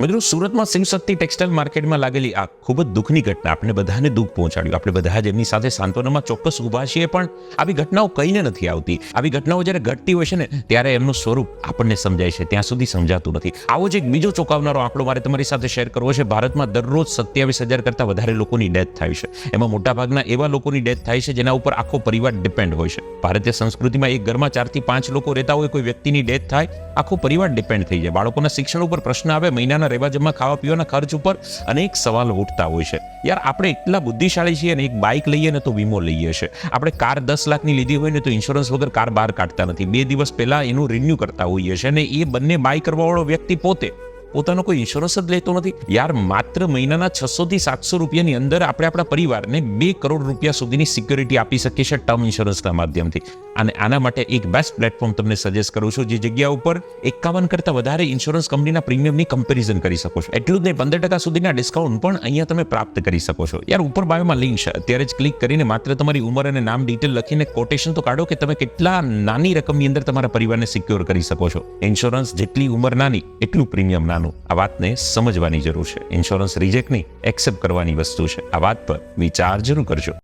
મિત્રો, સુરતમાં શિવશક્તિ ટેક્સટાઇલ માર્કેટમાં લાગેલી આ ખૂબ જ દુઃખની ઘટના આપણે બધાને દુઃખ પહોંચાડ્યું. આપણે બધા જ એમની સાથે સાંત્વનામાં ચોક્કસ ઊભા છીએ, પણ આવી ઘટનાઓ કહીને નથી આવતી. આવી ઘટનાઓ જ્યારે ઘટતી હોય છે ને, ત્યારે એમનું સ્વરૂપ આપણને સમજાય છે. ત્યાં સુધી સમજાતું નથી. આવો જ એક બીજો ચોંકાવનારો આંકડો મારે તમારી સાથે શેર કરવો છે. ભારતમાં દરરોજ સત્યાવીસ હજાર કરતાં વધારે લોકોની ડેથ થાય છે. એમાં મોટાભાગના એવા લોકોની ડેથ થાય છે જેના ઉપર આખો પરિવાર ડિપેન્ડ હોય છે. ભારતીય સંસ્કૃતિમાં એક ઘરમાં ચારથી પાંચ લોકો રહેતા હોય, કોઈ વ્યક્તિની ડેથ થાય, આખો પરિવાર ડિપેન્ડ થઈ જાય. બાળકોના શિક્ષણ ઉપર પ્રશ્ન આવે, મહિનાના રહેવા જમા ખાવા પીવાના ખર્ચ ઉપર અનેક સવાલ ઉઠતા હોય છે. યાર, આપણે એટલા બુદ્ધિશાળી છીએ ને એક બાઇક લઈએ ને તો વીમો લઈએ છે. આપણે કાર દસ લાખની લીધી હોય ને તો ઇન્સ્યોરન્સ વગર કાર બહાર કાઢતા નથી. બે દિવસ પહેલા એનું રિન્યુ કરતા હોઈએ છીએ અને એ બંને બાય કરવાવાળો વ્યક્તિ પોતે પોતાનો કોઈ ઇન્સ્યોરન્સ જ લેતો નથી. યાર, માત્ર મહિનાના છસો થી સાતસો રૂપિયાની અંદર આપણે આપણા પરિવારને બે કરોડ રૂપિયા સુધીની સિક્યોરિટી આપી શકીએ છીએ ટર્મ ઇન્સ્યોરન્સના માધ્યમથી. અને આના માટે એક બેસ્ટ પ્લેટફોર્મ તમને સજેસ્ટ કરું છું, જે જગ્યા ઉપર એકાવન કરતાં વધારે ઇન્સ્યોરન્સ કંપનીના પ્રીમિયમની કમ્પેરિઝન કરી શકો છો. એટલું જ નહીં, પંદર ટકા સુધીના ડિસ્કાઉન્ટ પણ અહીંયા તમે પ્રાપ્ત કરી શકો છો. યાર, ઉપર બાયોમાં લિંક છે. અત્યારે જ ક્લિક કરીને માત્ર તમારી ઉંમર અને નામ ડિટેલ લખીને કોટેશન તો કાઢો કે તમે કેટલા નાની રકમની અંદર તમારા પરિવારને સિક્યોર કરી શકો છો. ઇન્સ્યોરન્સ જેટલી ઉંમર નાની, એટલું પ્રીમિયમ નાનું. આ વાતને સમજવાની જરૂર છે. ઇન્સ્યોરન્સ રિજેક્ટ નહીં એક્સેપ્ટ કરવાની વસ્તુ છે. આ વાત પર વિચાર જરૂર કરજો.